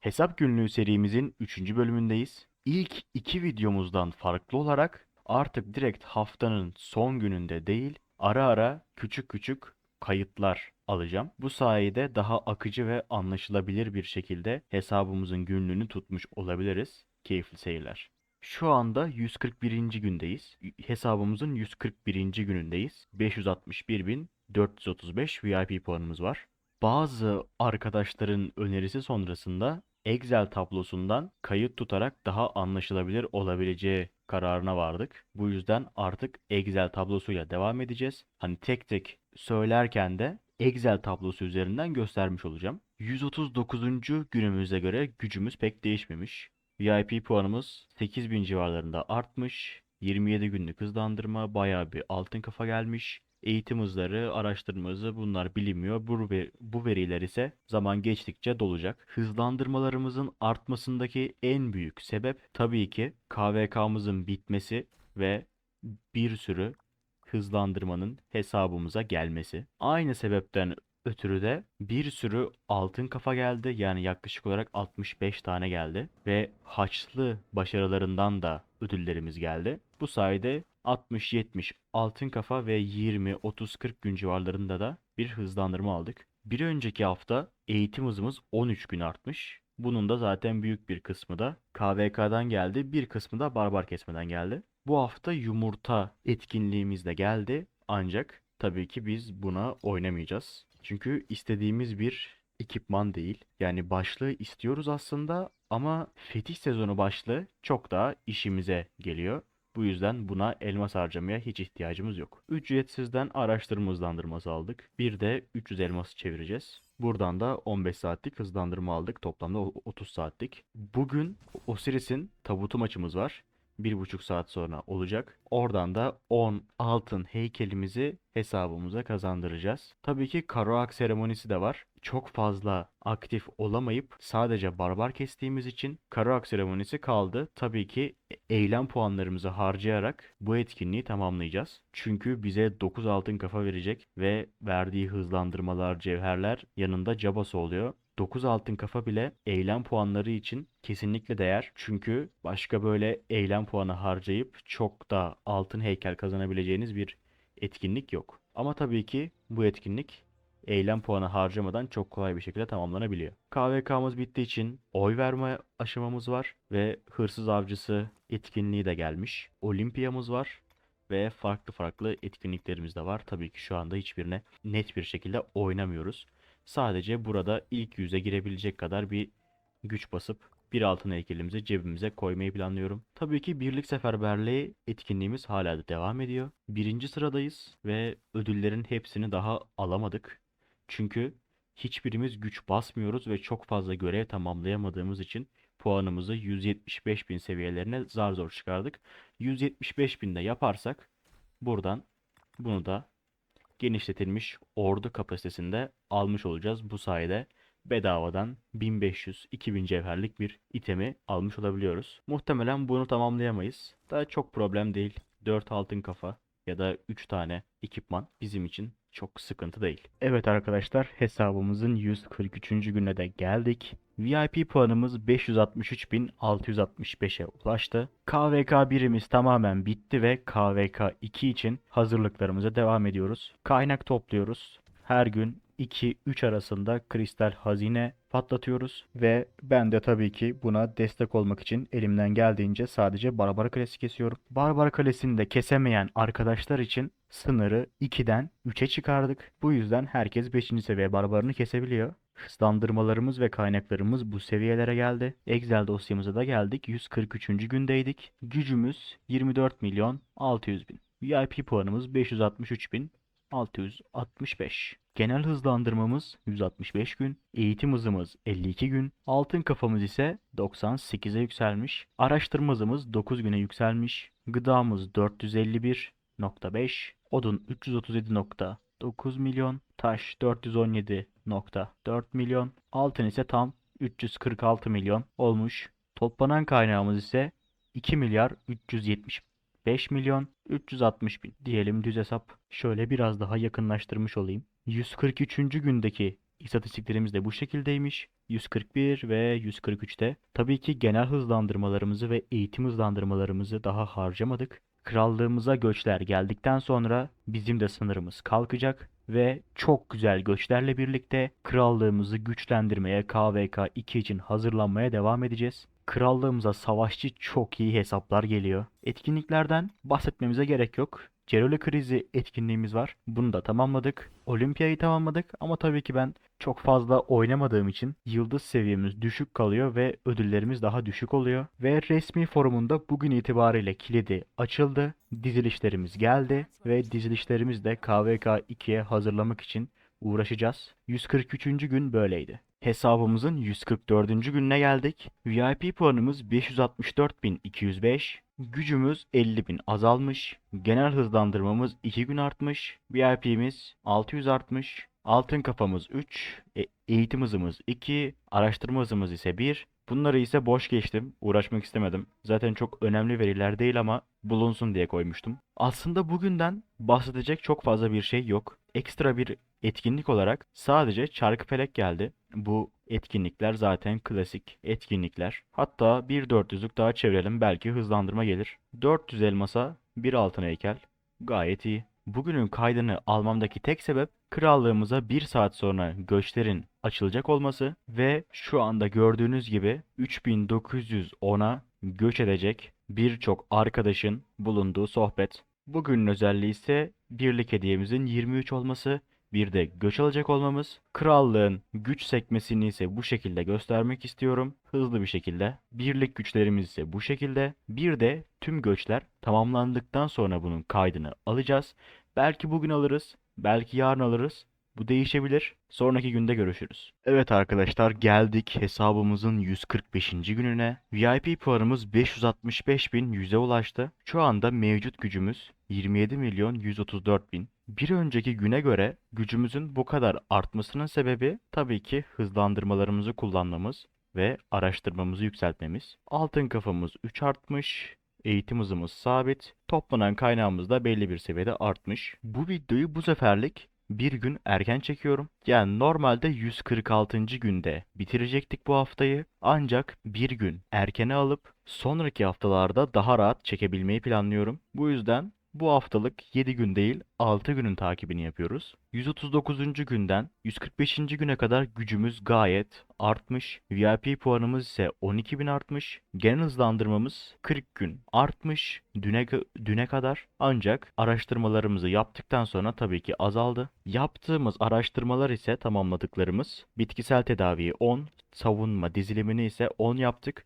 Hesap günlüğü serimizin 3. bölümündeyiz. İlk iki videomuzdan farklı olarak artık direkt haftanın son gününde değil, ara ara küçük küçük kayıtlar alacağım. Bu sayede daha akıcı ve anlaşılabilir bir şekilde hesabımızın günlüğünü tutmuş olabiliriz. Keyifli seyirler. Şu anda 141. gündeyiz. Hesabımızın 141. günündeyiz. 561.435 VIP puanımız var. Bazı arkadaşların önerisi sonrasında Excel tablosundan kayıt tutarak daha anlaşılabilir olabileceği kararına vardık. Bu yüzden artık Excel tablosuyla devam edeceğiz. Hani tek tek söylerken de Excel tablosu üzerinden göstermiş olacağım. 139. günümüze göre gücümüz pek değişmemiş. VIP puanımız 8000 civarlarında artmış. 27 günlük hızlandırma bayağı bir altın kafa gelmiş. Eğitim hızları, araştırma hızı bunlar bilinmiyor. Bu, bu veriler ise zaman geçtikçe dolacak. Hızlandırmalarımızın artmasındaki en büyük sebep tabii ki KVK'mızın bitmesi ve bir sürü hızlandırmanın hesabımıza gelmesi. Aynı sebepten ötürü de bir sürü altın kafa geldi. Yani yaklaşık olarak 65 tane geldi. Ve haçlı başarılarından da ödüllerimiz geldi. Bu sayede 60-70 altın kafa ve 20-30-40 gün civarlarında da bir hızlandırma aldık. Bir önceki hafta eğitim hızımız 13 gün artmış. Bunun da zaten büyük bir kısmı da KVK'dan geldi. Bir kısmı da barbar kesmeden geldi. Bu hafta yumurta etkinliğimiz de geldi. Ancak tabii ki biz buna oynamayacağız. Çünkü istediğimiz bir ekipman değil. Yani başlığı istiyoruz aslında ama fetiş sezonu başlığı çok daha işimize geliyor. Bu yüzden buna elmas harcamaya hiç ihtiyacımız yok. Ücretsizden araştırma hızlandırması aldık. Bir de 300 elması çevireceğiz. Buradan da 15 saatlik hızlandırma aldık. Toplamda o- 30 saatlik. Bugün Osiris'in tabutu maçımız var. Bir buçuk saat sonra olacak. Oradan da 10 altın heykelimizi hesabımıza kazandıracağız. Tabii ki Karoak seremonisi de var. Çok fazla aktif olamayıp sadece barbar kestiğimiz için Karoak seremonisi kaldı. Tabii ki eylem puanlarımızı harcayarak bu etkinliği tamamlayacağız. Çünkü bize 9 altın kafa verecek ve verdiği hızlandırmalar, cevherler yanında cabası oluyor. 9 altın kafa bile eylem puanları için kesinlikle değer. Çünkü başka böyle eylem puanı harcayıp çok da altın heykel kazanabileceğiniz bir etkinlik yok. Ama tabii ki bu etkinlik eylem puanı harcamadan çok kolay bir şekilde tamamlanabiliyor. KVK'mız bittiği için oy verme aşamamız var ve hırsız avcısı etkinliği de gelmiş. Olimpiyamız var ve farklı farklı etkinliklerimiz de var. Tabii ki şu anda hiçbirine net bir şekilde oynamıyoruz. Sadece burada ilk yüze girebilecek kadar bir güç basıp bir altın heykelimizi cebimize koymayı planlıyorum. Tabii ki birlik seferberliği etkinliğimiz hala da devam ediyor. Birinci sıradayız ve ödüllerin hepsini daha alamadık. Çünkü hiçbirimiz güç basmıyoruz ve çok fazla görev tamamlayamadığımız için puanımızı 175 bin seviyelerine zar zor çıkardık. 175 binde yaparsak buradan bunu da genişletilmiş ordu kapasitesinde almış olacağız. Bu sayede bedavadan 1500-2000 cevherlik bir itemi almış olabiliyoruz. Muhtemelen bunu tamamlayamayız. Daha çok problem değil. 4 altın kafa ya da 3 tane ekipman bizim için çok sıkıntı değil. Evet arkadaşlar hesabımızın 143. güne de geldik. VIP puanımız 563.665'e ulaştı. KVK birimiz tamamen bitti ve KVK 2 için hazırlıklarımıza devam ediyoruz. Kaynak topluyoruz. Her gün 2-3 arasında kristal hazine patlatıyoruz ve ben de tabii ki buna destek olmak için elimden geldiğince sadece Barbar Kalesi kesiyorum. Barbar Kalesi'ni de kesemeyen arkadaşlar için sınırı 2'den 3'e çıkardık. Bu yüzden herkes 5. seviye barbarını kesebiliyor. Hızlandırmalarımız ve kaynaklarımız bu seviyelere geldi. Excel dosyamıza da geldik. 143. gündeydik. Gücümüz 24 milyon 600 bin. VIP puanımız 563 bin 665. Genel hızlandırmamız 165 gün, eğitim hızımız 52 gün, altın kafamız ise 98'e yükselmiş, araştırma hızımız 9 güne yükselmiş, gıdamız 451.5, odun 337.9 milyon, taş 417.4 milyon, altın ise tam 346 milyon olmuş. Toplanan kaynağımız ise 2 milyar 370 5 milyon 360 bin diyelim düz hesap. Şöyle biraz daha yakınlaştırmış olayım. 143. gündeki istatistiklerimiz de bu şekildeymiş. 141 ve 143'te. Tabii ki genel hızlandırmalarımızı ve eğitim hızlandırmalarımızı daha harcamadık. Krallığımıza göçler geldikten sonra bizim de sınırımız kalkacak ve çok güzel göçlerle birlikte krallığımızı güçlendirmeye KVK 2 için hazırlanmaya devam edeceğiz. Krallığımıza savaşçı çok iyi hesaplar geliyor. Etkinliklerden bahsetmemize gerek yok. Cerole krizi etkinliğimiz var. Bunu da tamamladık. Olimpiyayı tamamladık ama tabii ki ben çok fazla oynamadığım için yıldız seviyemiz düşük kalıyor ve ödüllerimiz daha düşük oluyor. Ve resmi forumunda bugün itibariyle kilidi açıldı. Dizilişlerimiz geldi ve dizilişlerimiz de KVK 2'ye hazırlamak için uğraşacağız. 143. gün böyleydi. Hesabımızın 144. gününe geldik. VIP puanımız 564.205. Gücümüz 50.000 azalmış. Genel hızlandırmamız 2 gün artmış. VIP'miz 600 artmış. Altın kafamız 3. E, eğitim hızımız 2. Araştırma hızımız ise 1. Bunları ise boş geçtim. Uğraşmak istemedim. Zaten çok önemli veriler değil ama bulunsun diye koymuştum. Aslında bugünden bahsedecek çok fazla bir şey yok. Ekstra bir etkinlik olarak sadece çarkıfelek geldi. Bu etkinlikler zaten klasik etkinlikler. Hatta bir 400'lük daha çevirelim belki hızlandırma gelir. 400 elmasa bir altın heykel. Gayet iyi. Bugünün kaydını almamdaki tek sebep krallığımıza bir saat sonra göçlerin açılacak olması ve şu anda gördüğünüz gibi 3910'a göç edecek birçok arkadaşın bulunduğu sohbet. Bugünün özelliği ise birlik hediyemizin 23 olması bir de göç alacak olmamız. Krallığın güç sekmesini ise bu şekilde göstermek istiyorum. Hızlı bir şekilde. Birlik güçlerimiz ise bu şekilde. Bir de tüm göçler tamamlandıktan sonra bunun kaydını alacağız. Belki bugün alırız, belki yarın alırız. Bu değişebilir. Sonraki günde görüşürüz. Evet arkadaşlar geldik hesabımızın 145. gününe. VIP puanımız 565.100'e ulaştı. Şu anda mevcut gücümüz 27 milyon 134 bin. Bir önceki güne göre gücümüzün bu kadar artmasının sebebi tabii ki hızlandırmalarımızı kullanmamız ve araştırmamızı yükseltmemiz. Altın kafamız 3 artmış. Eğitim hızımız sabit. Toplanan kaynağımız da belli bir seviyede artmış. Bu videoyu bu seferlik bir gün erken çekiyorum. Yani normalde 146. günde bitirecektik bu haftayı. Ancak bir gün erkene alıp sonraki haftalarda daha rahat çekebilmeyi planlıyorum. Bu yüzden bu haftalık 7 gün değil 6 günün takibini yapıyoruz. 139. günden 145. güne kadar gücümüz gayet artmış. VIP puanımız ise 12.000 artmış. Genel hızlandırmamız 40 gün artmış düne, düne kadar. Ancak araştırmalarımızı yaptıktan sonra tabii ki azaldı. Yaptığımız araştırmalar ise tamamladıklarımız bitkisel tedaviyi 10, savunma dizilimini ise 10 yaptık.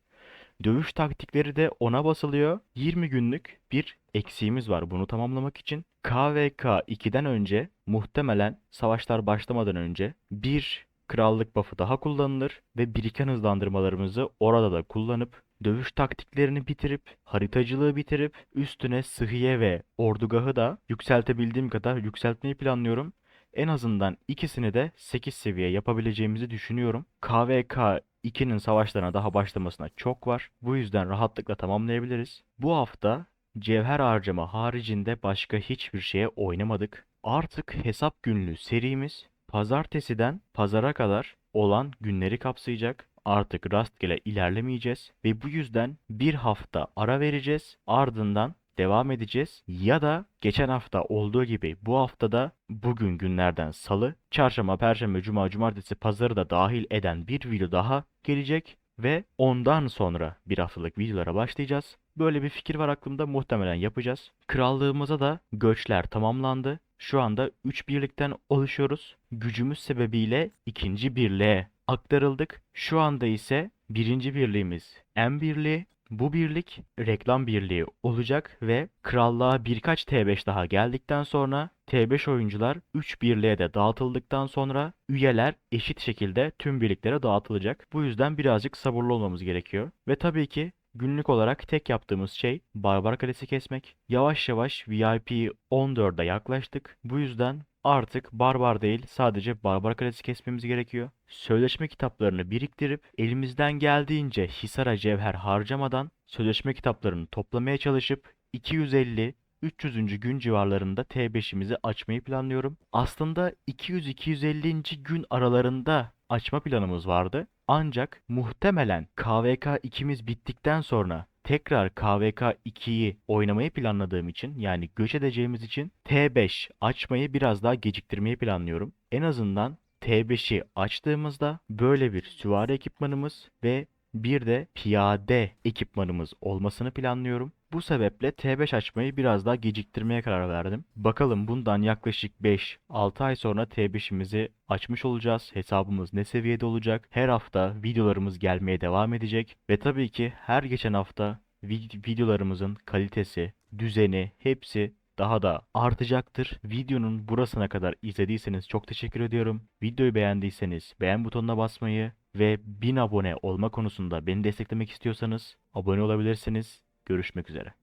Dövüş taktikleri de 10'a basılıyor. 20 günlük bir eksiğimiz var bunu tamamlamak için. KVK 2'den önce muhtemelen savaşlar başlamadan önce bir krallık buff'ı daha kullanılır ve biriken hızlandırmalarımızı orada da kullanıp dövüş taktiklerini bitirip haritacılığı bitirip üstüne sıhhiye ve ordugahı da yükseltebildiğim kadar yükseltmeyi planlıyorum. En azından ikisini de 8 seviye yapabileceğimizi düşünüyorum. KVK 2'nin savaşlarına daha başlamasına çok var. Bu yüzden rahatlıkla tamamlayabiliriz. Bu hafta cevher harcama haricinde başka hiçbir şeye oynamadık. Artık hesap günlüğü serimiz pazartesiden pazara kadar olan günleri kapsayacak. Artık rastgele ilerlemeyeceğiz ve bu yüzden bir hafta ara vereceğiz. Ardından devam edeceğiz. Ya da geçen hafta olduğu gibi bu haftada bugün günlerden salı, çarşamba, perşembe, cuma, cumartesi, pazarı da dahil eden bir video daha gelecek ve ondan sonra bir haftalık videolara başlayacağız. Böyle bir fikir var aklımda muhtemelen yapacağız. Krallığımıza da göçler tamamlandı. Şu anda 3 birlikten oluşuyoruz. Gücümüz sebebiyle ikinci birliğe aktarıldık. Şu anda ise birinci birliğimiz M birliği, bu birlik reklam birliği olacak ve krallığa birkaç T5 daha geldikten sonra T5 oyuncular 3 birliğe de dağıtıldıktan sonra üyeler eşit şekilde tüm birliklere dağıtılacak. Bu yüzden birazcık sabırlı olmamız gerekiyor. Ve tabii ki günlük olarak tek yaptığımız şey Barbar Kalesi kesmek. Yavaş yavaş VIP 14'e yaklaştık. Bu yüzden Artık barbar değil sadece barbar kalesi kesmemiz gerekiyor. Sözleşme kitaplarını biriktirip elimizden geldiğince Hisar'a cevher harcamadan sözleşme kitaplarını toplamaya çalışıp 250 300. gün civarlarında T5'imizi açmayı planlıyorum. Aslında 200-250. gün aralarında açma planımız vardı. Ancak muhtemelen KVK 2'miz bittikten sonra tekrar KVK 2'yi oynamayı planladığım için yani göç edeceğimiz için T5 açmayı biraz daha geciktirmeyi planlıyorum. En azından T5'i açtığımızda böyle bir süvari ekipmanımız ve bir de piyade ekipmanımız olmasını planlıyorum. Bu sebeple T5 açmayı biraz daha geciktirmeye karar verdim. Bakalım bundan yaklaşık 5-6 ay sonra T5'imizi açmış olacağız. Hesabımız ne seviyede olacak? Her hafta videolarımız gelmeye devam edecek ve tabii ki her geçen hafta vid- videolarımızın kalitesi, düzeni hepsi daha da artacaktır. Videonun burasına kadar izlediyseniz çok teşekkür ediyorum. Videoyu beğendiyseniz beğen butonuna basmayı ve 1000 abone olma konusunda beni desteklemek istiyorsanız abone olabilirsiniz. Görüşmek üzere.